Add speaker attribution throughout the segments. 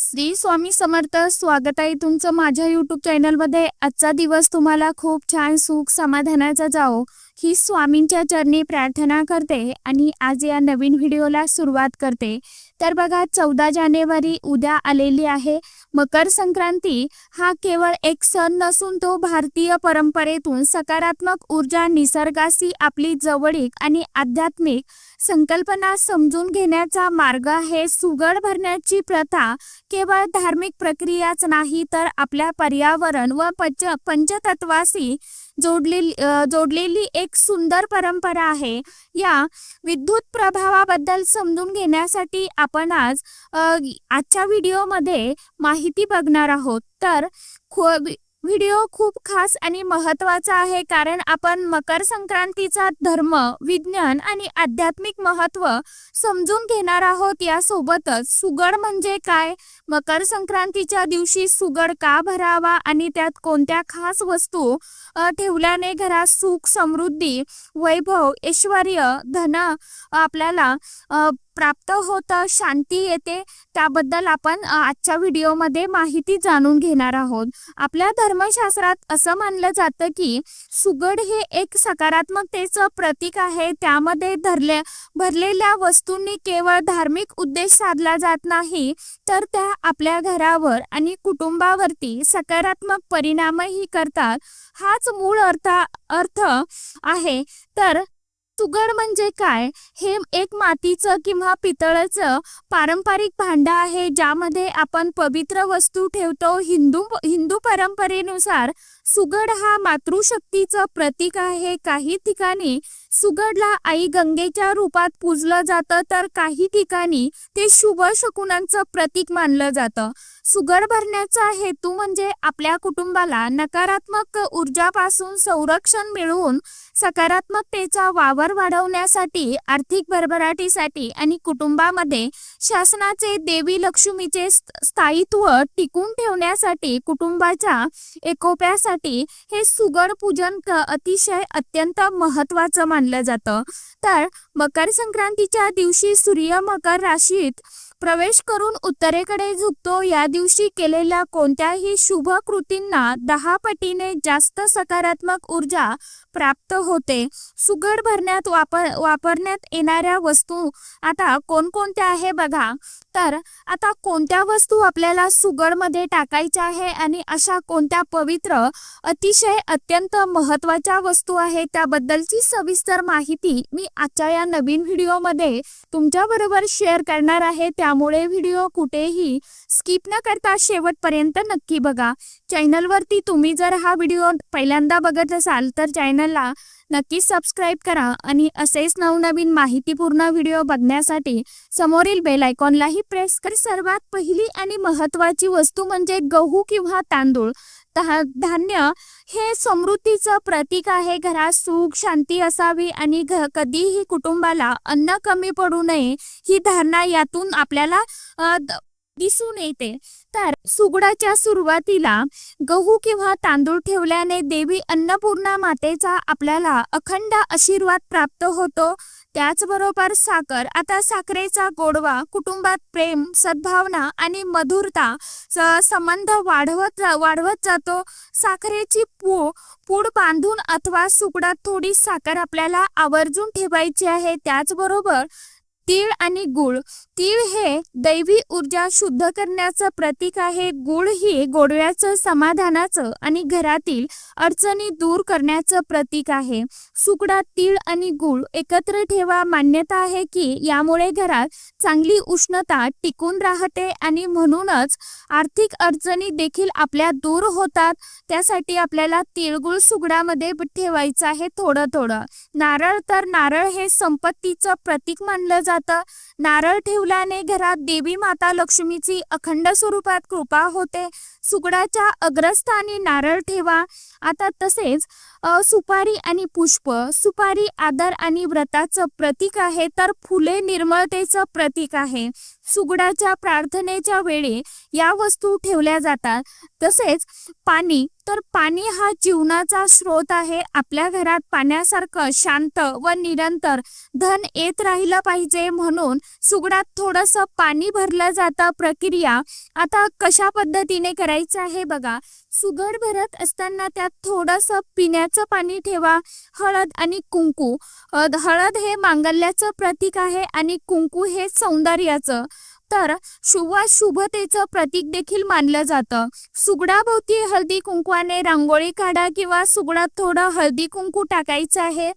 Speaker 1: श्री स्वामी समर्थ स्वागत आहे तुमचं माझ्या युट्यूब चॅनलमध्ये आजचा दिवस तुम्हाला खूप छान सुख समाधानाचा जाओ ही स्वामींच्या चरणी प्रार्थना करते आणि आज या नवीन व्हिडिओला सुरुवात करते. तर बघा चौदा जानेवारी उद्या आलेली आहे. मकर संक्रांती हा केवळ एक सण नसून तो भारतीय परंपरेतून सकारात्मक ऊर्जा निसर्गाशी आपली जवळीक आणि आध्यात्मिक संकल्पना समजून घेण्याचा मार्ग आहे. सुगड भरण्याची प्रथा केवळ धार्मिक प्रक्रियाच नाही तर आपल्या पर्यावरण व पंच पंचतत्वाशी जोडलेली जोडलेली एक सुंदर परंपरा आहे. या विद्युत प्रभावाबद्दल समजून घेण्यासाठी आपण आज आजच्या व्हिडिओमध्ये माहिती बघणार आहोत. तर खू व्हिडिओ खूप खास आणि महत्त्वाचा आहे कारण आपण मकर संक्रांतीचा धर्म विज्ञान आणि आध्यात्मिक महत्त्व समजून घेणार आहोत यासोबतच सुगड म्हणजे काय? मकर संक्रांतीच्या दिवशी सुगड का भरावा आणि त्यात कोणत्या खास वस्तू ठेवल्याने घरात सुख समृद्धी वैभव ऐश्वर धन आपल्याला प्राप्त होतं शांती येते त्याबद्दल आपण आजच्या व्हिडिओमध्ये माहिती जाणून घेणार आहोत. आपल्या धर्मशास्त्रात असं मानलं जातं की सुगड हे एक सकारात्मकतेचं प्रतीक आहे. त्यामध्ये धरल्या भरलेल्या वस्तूंनी केवळ धार्मिक उद्देश साधला जात नाही तर त्या आपल्या घरावर आणि कुटुंबावरती सकारात्मक परिणामही करतात. हाच मूळ अर्थ अर्थ आहे. तर सुगड म्हणजे काय? हे एक मातीचं किंवा पितळचं पारंपरिक भांडं आहे ज्यामध्ये आपण पवित्र वस्तू ठेवतो. हिंदू हिंदू परंपरेनुसार सुगड हा मातृशक्तीचं प्रतीक आहे. काही ठिकाणी सुगडला आई गंगेच्या रूपात पूजलं जातं तर काही ठिकाणी ते शुभ शकुनांचं प्रतीक मानलं जातं. सुगड भरण्याचा हेतू म्हणजे आपल्या कुटुंबाला नकारात्मक ऊर्जापासून संरक्षण मिळवून सकारात्मकतेचा वावर वाढवण्यासाठी आर्थिक भरभराटीसाठी आणि कुटुंबामध्ये शासनाचे देवी लक्ष्मीचे स्थायित्व टिकून ठेवण्यासाठी कुटुंबाच्या एकोप्यासाठी हे सुगड पूजन अतिशय अत्यंत महत्वाचं मानलं जातं. तर मकर संक्रांतीच्या दिवशी सूर्य मकर राशीत प्रवेश करून उत्तरेकडे झुकतो. या दिवशी केलेल्या कोणत्याही शुभ कृतींना दहा पटीने जास्त सकारात्मक ऊर्जा प्राप्त होते. सुगड भरण्यात वापर वापरण्यात येणाऱ्या वस्तू आता कोणकोणत्या आहे बघा. तर आता कोणत्या वस्तू आपल्याला सुगडमध्ये टाकायच्या आहे आणि अशा कोणत्या पवित्र अतिशय अत्यंत महत्त्वाच्या वस्तू आहेत त्याबद्दलची सविस्तर माहिती मी आजच्या या नवीन व्हिडिओमध्ये तुमच्याबरोबर शेअर करणार आहे. त्यामुळे व्हिडिओ कुठेही स्किप न करता शेवटपर्यंत नक्की बघा. चॅनलवरती तुम्ही जर हा व्हिडिओ पहिल्यांदा बघत असाल तर चॅनलला नक्की सबस्क्राईब करा आणि असेच नवनवीन माहितीपूर्ण व्हिडिओ बघण्यासाठी समोरील बेल आयकॉनलाही प्रेस कर. सर्वात पहिली आणि महत्त्वाची वस्तू म्हणजे गहू किंवा तांदूळ. धान्य हे समृद्धीचं प्रतीक आहे. घरात सुख शांती असावी आणि घ कधीही कुटुंबाला अन्न कमी पडू नये ही धारणा यातून आपल्याला द- दिसून येते. तर सुगडाच्या सुरुवातीला गहू किंवा तांदूळ ठेवल्याने देवी अन्नपूर्णा मातेचा आपल्याला अखंड आशीर्वाद प्राप्त होतो. त्याचबरोबर साखर आता साखरेचा गोडवा कुटुंबात प्रेम सद्भावना आणि मधुरता संबंध वाढवत वाढवत जातो. साखरेची पू पूड बांधून अथवा सुकडात थोडी साखर आपल्याला आवर्जून ठेवायची आहे. त्याचबरोबर तीळ आणि गुळ. तीळ हे दैवी ऊर्जा शुद्ध करण्याचं प्रतीक आहे. गुळ ही गोडव्याचं समाधानाचं आणि घरातील अडचणी दूर करण्याचं प्रतीक आहे. सुकडा तीळ आणि गुळ एकत्र ठेवा. मान्यता आहे की यामुळे घरात चांगली उष्णता टिकून राहते आणि म्हणूनच आर्थिक अडचणी देखील आपल्या दूर होतात. त्यासाठी आपल्याला तिळगुळ सुगडामध्ये ठेवायचं आहे थोडं थोडं. नारळ तर नारळ हे संपत्तीचं प्रतीक मानलं जातं. नारळ ठेवल्याने घरात देवी माता लक्ष्मीची अखंड स्वरूपात कृपा होते. सुगडाच्या अग्रस्थानी नारळ ठेवा. आता तसेच सुपारी आणि पुष्प सुपारी आदर आणि व्रताचं प्रतीक आहे तर फुले निर्मळतेचं प्रतीक आहे. सुगडाच्या प्रार्थनेच्या वेळी या वस्तू ठेवल्या जातात. तसेच पाणी तर पाणी हा जीवनाचा स्रोत आहे. आपल्या घरात पाण्यासारखं शांत व निरंतर धन येत राहिलं पाहिजे म्हणून सुगडात थोडंसं पाणी भरलं जातं. प्रक्रिया आता कशा पद्धतीने करायचं आहे बघा. सुगड भरत असताना त्यात थोडंसं पिण्याचं पाणी ठेवा. हळद आणि कुंकू. हळद हे मांगल्याचं प्रतीक आहे आणि कुंकू हे सौंदर्याचं. तर शुभ शुभतेचं प्रतीक देखील मानलं जातं. सुगडाभोवती हळदी कुंकवाने रांगोळी काढा किंवा सुगडात थोडं हळदी कुंकू टाकायचं आहे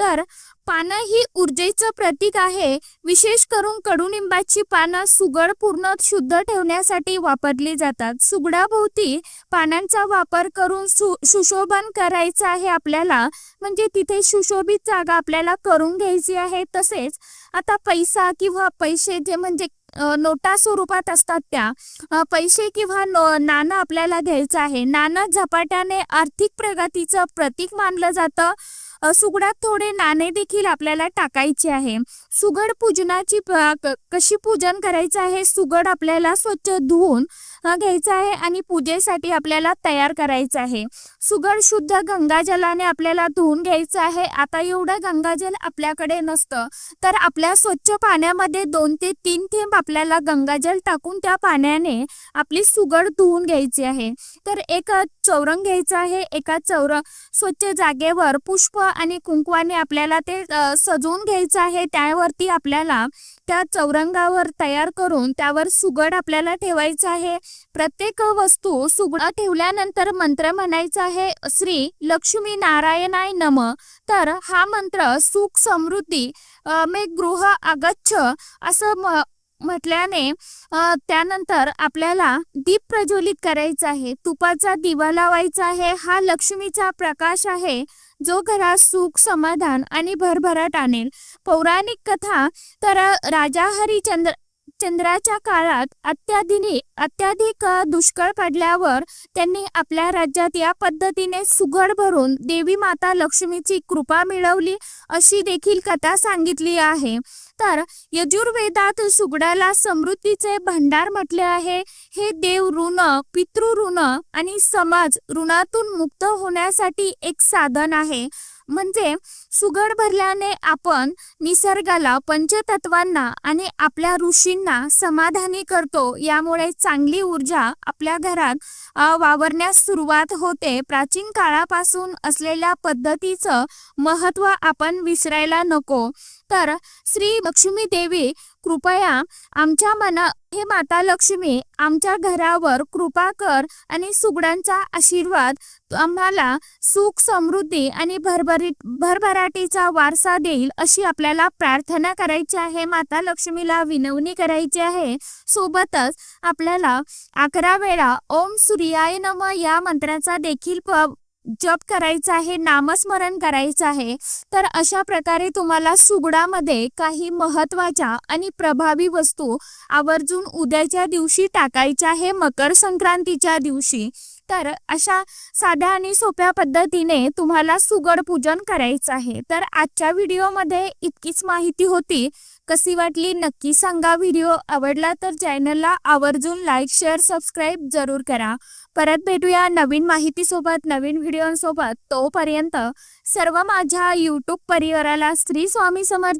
Speaker 1: तर पानं ही ऊर्जेचं प्रतीक आहे. विशेष करून कडुनिंबाची पानं सुगड पूर्ण शुद्ध ठेवण्यासाठी वापरली जातात. सुगडाभोवती पानांचा वापर करून सु सुशोभन करायचं आहे आपल्याला म्हणजे तिथे सुशोभित जागा आपल्याला करून घ्यायची आहे. तसेच आता पैसा किंवा पैसे जे म्हणजे नोटा स्वरूपात असतात त्या. पैसे किंवा नाणं आपल्याला घ्यायचं आहे. नाणं झपाट्याने आर्थिक प्रगतीचं प्रतीक मानलं जातं. सुगडात थोडे नाणे देखील आपल्याला टाकायचे आहे. सुगड पूजनाची कशी पूजन करायचं आहे? सुगड आपल्याला स्वच्छ धुवून घ्यायचं आहे आणि पूजेसाठी आपल्याला तयार करायचं आहे. सुगड शुद्ध गंगाजलाने आपल्याला धुवून घ्यायचं आहे. आता एवढं गंगाजल आपल्याकडे नसतं. तर आपल्या स्वच्छ पाण्यामध्ये दोन ते तीन थेंब आपल्याला गंगाजल टाकून त्या पाण्याने आपली सुगड धुवून घ्यायची आहे. तर एक चौरंग घ्यायचं आहे. एका चौरंग स्वच्छ जागेवर पुष्प आणि कुंकवाने आपल्याला ते सजवून घ्यायचं आहे. त्यावरती आपल्याला त्या चौरंगावर तयार करून त्यावर सुगड आपल्याला ठेवायचं आहे. प्रत्येक वस्तू सुगड ठेवल्यानंतर मंत्र म्हणायचा आहे श्री लक्ष्मी नारायणाय नम. तर हा मंत्र सुख समृद्धी मे गृह आगच्छ असं म्हटल्याने त्यानंतर आपल्याला दीप प्रज्वलित करायचा आहे. तुपाचा दिवा लावायचा आहे. हा लक्ष्मीचा प्रकाश आहे जो घरात सुख समाधान आणि भरभराट आणेल. पौराणिक कथा तर राजा हरिचंद्र चंद्राच्या काळात अत्याधिक अत्याधिक दुष्काळ पडल्यावर त्यांनी आपल्या राज्यात या पद्धतीने सुघड भरून देवी माता लक्ष्मीची कृपा मिळवली अशी देखील कथा सांगितली आहे. तर यजुर्वेदात सुगडाला समृद्धीचे भंडार म्हटले आहे. हे देव ऋण पितृ ऋण आणि समाज ऋणातून मुक्त होण्यासाठी एक साधन आहे. म्हणजे सुगड भरल्याने आपण निसर्गाला पंचतत्वांना आणि आपल्या ऋषींना समाधानी करतो. यामुळे चांगली ऊर्जा आपल्या घरात वावरण्यास सुरुवात होते. प्राचीन काळापासून असलेल्या पद्धतीचं महत्त्व आपण विसरायला नको. तर श्री लक्ष्मी देवी कृपया आमच्या मना हे माता लक्ष्मी आमच्या घरावर कृपा कर आणि सुगडांचा आशीर्वाद आम्हाला सुख समृद्धी आणि भरभरीत भरभराटीचा वारसा देईल अशी आपल्याला प्रार्थना करायची आहे. माता लक्ष्मीला विनवणी करायची आहे. सोबतच आपल्याला अकरा वेळा ओम सूर्याय नम या मंत्राचा देखील प जप करायचा आहे नामस्मरण करायचं आहे तर अशा प्रकारे तुम्हाला सुगडामध्ये काही महत्त्वाच्या आणि प्रभावी वस्तू आवर्जून उद्याच्या दिवशी टाकायच्या आहे मकर संक्रांतीच्या दिवशी. तर अशा साध्या आणि सोप्या पद्धतीने तुम्हाला सुगड पूजन करायचं आहे. तर आजच्या व्हिडिओमध्ये इतकीच माहिती होती. कशी वाटली नक्की सांगा. व्हिडिओ आवडला तर चॅनलला आवर्जून लाईक शेअर सबस्क्राईब जरूर करा. परत भेटूया नवीन माहितीसोबत नवीन व्हिडिओंसोबत. तोपर्यंत सर्व माझ्या यूट्यूब परिवाराला श्री स्वामी समर्थ